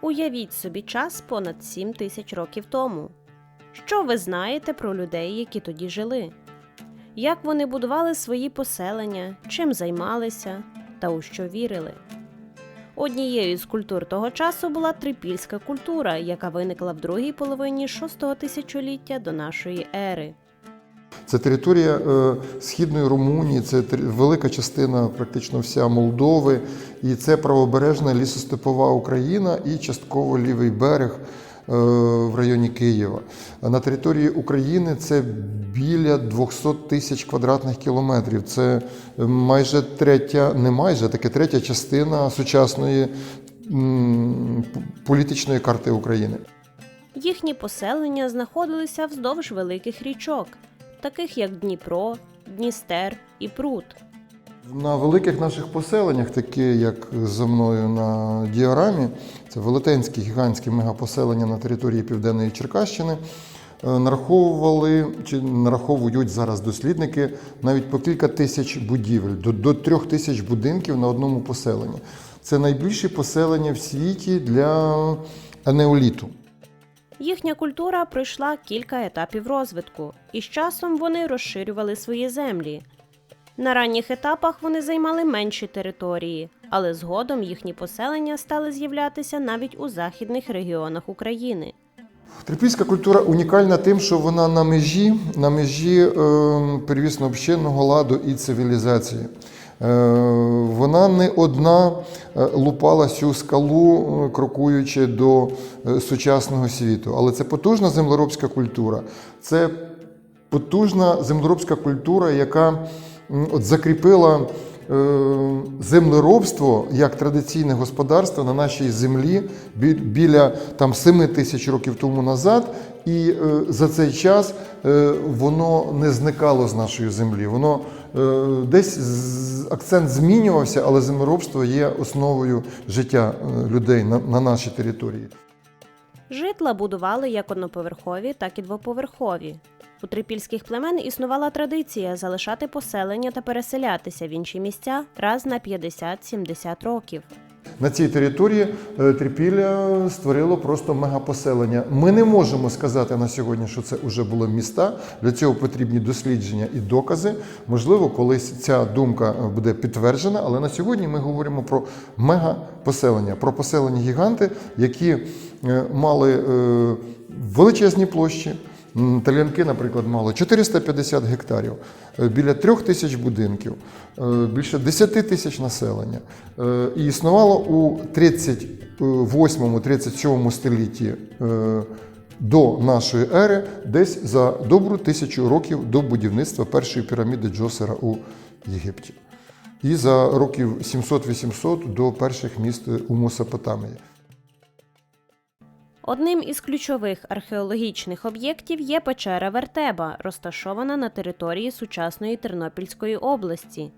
Уявіть собі час понад 7 тисяч років тому. Що ви знаєте про людей, які тоді жили? Як вони будували свої поселення, чим займалися та у що вірили? Однією з культур того часу була трипільська культура, яка виникла в другій половині шостого тисячоліття до нашої ери. Це територія е, східної Румунії, це велика частина, практично вся Молдови, і це правобережна лісостепова Україна і частково лівий берег е, в районі Києва. На території України це біля 200 тисяч квадратних кілометрів. Це майже третя, не майже таке третя частина сучасної політичної карти України. Їхні поселення знаходилися вздовж великих річок, таких як Дніпро, Дністер і Прут. На великих наших поселеннях, такі як за мною на діарамі, це велетенські гігантські мегапоселення на території Південної Черкащини, е, нараховували чи нараховують зараз дослідники навіть по кілька тисяч будівель, до, до трьох тисяч будинків на одному поселенні. Це найбільші поселення в світі для енеоліту. Їхня культура пройшла кілька етапів розвитку, і з часом вони розширювали свої землі. На ранніх етапах вони займали менші території, але згодом їхні поселення стали з'являтися навіть у західних регіонах України. Трипільська культура унікальна тим, що вона на межі, на межі е, первісно общинного ладу і цивілізації. Е, вона не одна е, лупала цю скалу, е, крокуючи до сучасного світу. Але це потужна землеробська культура. Це потужна землеробська культура, яка от закріпила землеробство як традиційне господарство на нашій землі біля там 7 тисяч років тому назад, і за цей час воно не зникало з нашої землі. Воно десь акцент змінювався, але землеробство є основою життя е, людей на, на нашій території. Житла будували як одноповерхові, так і двоповерхові. У трипільських племен існувала традиція залишати поселення та переселятися в інші місця раз на 50-70 років. На цій території е, Трипілля створило просто мегапоселення. Ми не можемо сказати на сьогодні, що це вже були міста. Для цього потрібні дослідження і докази. Можливо, колись ця думка е, буде підтверджена, але на сьогодні ми говоримо про мегапоселення, про поселення гіганти, які е, мали величезні площі. Талянки, наприклад, мали 450 гектарів, е, біля трьох тисяч будинків, е, більше 10 тисяч населення. Е, І існувало у 38-37 столітті до нашої ери, десь за добру тисячу років до будівництва першої піраміди Джосера у Єгипті. І за років 700-800 до перших міст у Месопотамії. Одним із ключових археологічних об'єктів є печера Вертеба, розташована на території сучасної Тернопільської області.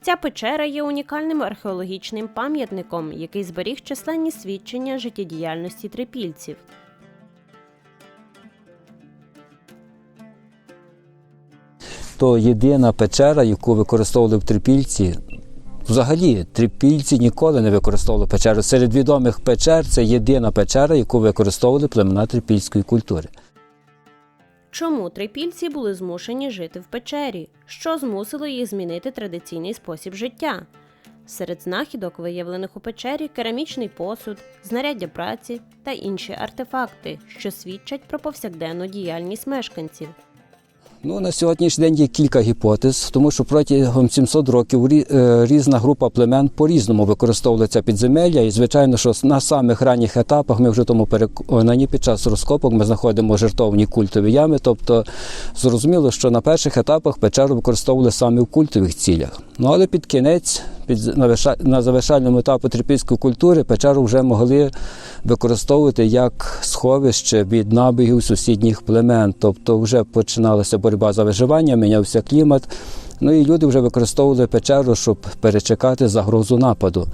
Ця печера є унікальним археологічним пам'ятником, який зберіг численні свідчення життєдіяльності трипільців. то єдина печера, яку використовували в трипільці. Взагалі, трипільці ніколи не використовували печеру. Серед відомих печер це єдина печера, яку використовували племена трипільської культури. Чому трипільці були змушені жити в печері? Що змусило їх змінити традиційний спосіб життя? Серед знахідок, виявлених у печері, керамічний посуд, знаряддя праці та інші артефакти, що свідчать про повсякденну діяльність мешканців. Ну, на сьогоднішній день є кілька гіпотез, тому що протягом 700 років е, різна група племен по-різному використовувала це підземелля. І, звичайно, що на самих ранніх етапах ми вже тому переконані під час розкопок ми знаходимо жертовні культові ями. Тобто зрозуміло, що на перших етапах печеру використовували саме в культових цілях. Ну але під кінець, на завершальному етапі трипільської культури, печеру вже могли використовувати як сховище від набігів сусідніх племен. Тобто вже починалася боротьба за виживання, мінявся клімат. Ну і люди вже використовували печеру, щоб перечекати загрозу нападу.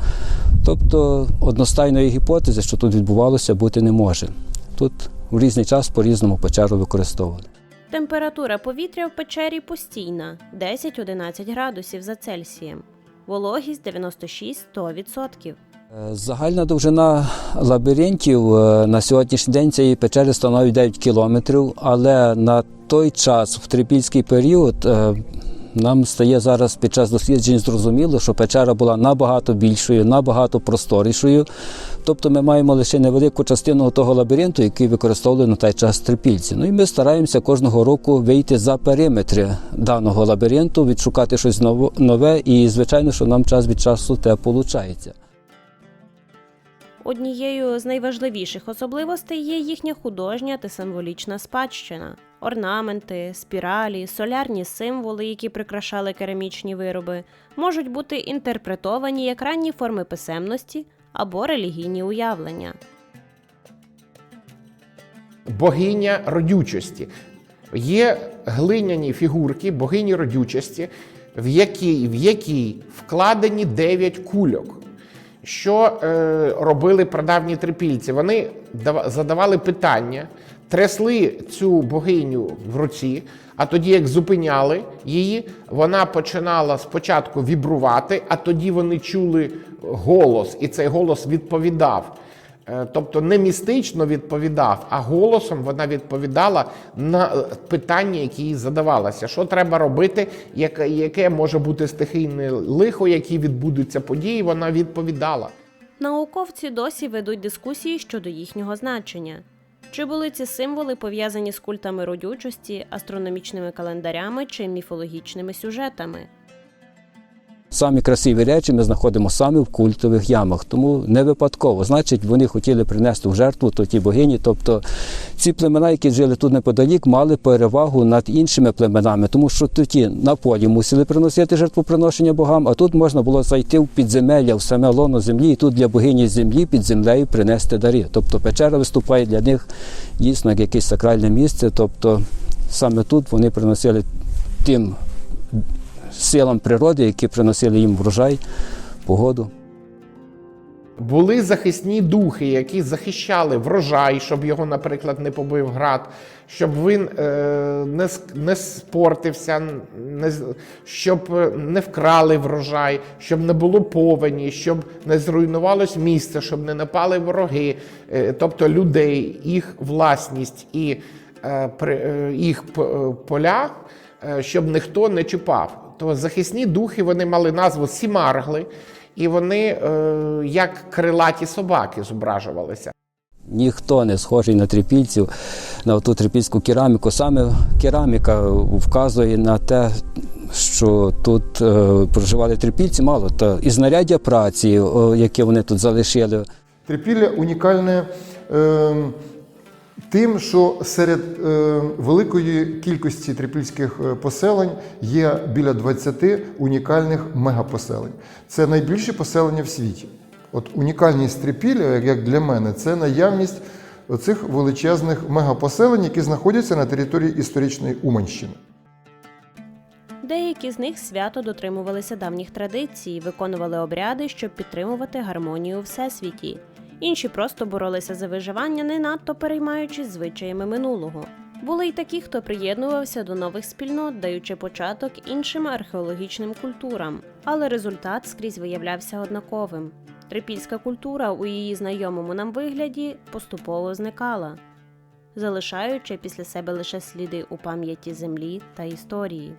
Тобто одностайної гіпотези, що тут відбувалося, бути не може. Тут в різний час по-різному печеру використовували. Температура повітря в печері постійна 10-11 градусів за Цельсієм. Вологість 96-100%. Е, Загальна довжина лабіринтів е, на сьогоднішній день цієї печери становить 9 кілометрів, але на той час, в трипільський період, е, нам стає зараз під час досліджень зрозуміло, що печера була набагато більшою, набагато просторішою. Тобто ми маємо лише невелику частину того лабіринту, який використовували на той час трипільці. Ну і ми стараємося кожного року вийти за периметри даного лабіринту, відшукати щось нове, і звичайно, що нам час від часу те виходить. Однією з найважливіших особливостей є їхня художня та символічна спадщина. Орнаменти, спіралі, солярні символи, які прикрашали керамічні вироби, можуть бути інтерпретовані як ранні форми писемності або релігійні уявлення. богиня родючості. Є глиняні фігурки богині родючості, в якій, в якій вкладені 9 кульок. Що е, робили прадавні трипільці? Вони задавали питання, трясли цю богиню в руці, а тоді, як зупиняли її, вона починала спочатку вібрувати, а тоді вони чули голос, і цей голос відповідав. Е, Тобто не містично відповідав, а голосом вона відповідала на е, питання, які їй задавалося. Що треба робити, яке, яке може бути стихійне лихо, які відбудуться події, вона відповідала. Науковці досі ведуть дискусії щодо їхнього значення. Чи були ці символи пов'язані з культами родючості, астрономічними календарями чи міфологічними сюжетами? Самі красиві речі ми знаходимо саме в культових ямах, тому не випадково. Значить, вони хотіли принести в жертву то ті богині. Тобто ці племена, які жили тут неподалік, мали перевагу над іншими племенами, тому що ті на полі мусили приносити жертвоприношення богам, а тут можна було зайти в підземелля, в саме лоно землі, і тут для богині землі під землею принести дари. Тобто печера виступає для них дійсно як якесь сакральне місце. Тобто саме тут вони приносили тим силам природи, які приносили їм врожай, погоду. Були захисні духи, які захищали врожай, щоб його, наприклад, не побив град, щоб він е, не, не спортився, не, щоб е, не вкрали врожай, щоб не було повені, щоб не зруйнувалось місце, щоб не напали вороги, е, тобто людей, їх власність і е, е, їх е, поля, щоб ніхто не чіпав. То захисні духи вони мали назву сімаргли. І вони е, як крилаті собаки зображувалися. Ніхто не схожий на трипільців, на ту трипільську кераміку. Саме кераміка вказує на те, що тут е, проживали трипільці, мало та і знаряддя праці, о, яке вони тут залишили. Трипілля унікальне е, тим, що серед е, великої кількості трипільських е, поселень є біля 20 унікальних мегапоселень. Це найбільші поселення в світі. От унікальність Трипілля, як- для мене, це наявність оцих величезних мегапоселень, які знаходяться на території історичної Уманщини. Деякі з них свято дотримувалися давніх традицій, виконували обряди, щоб підтримувати гармонію у всесвіті. Інші просто боролися за виживання, не надто переймаючись звичаями минулого. Були й такі, хто приєднувався до нових спільнот, даючи початок іншим археологічним культурам, але результат скрізь виявлявся однаковим. Трипільська культура у її знайомому нам вигляді поступово зникала, залишаючи після себе лише сліди у пам'яті землі та історії.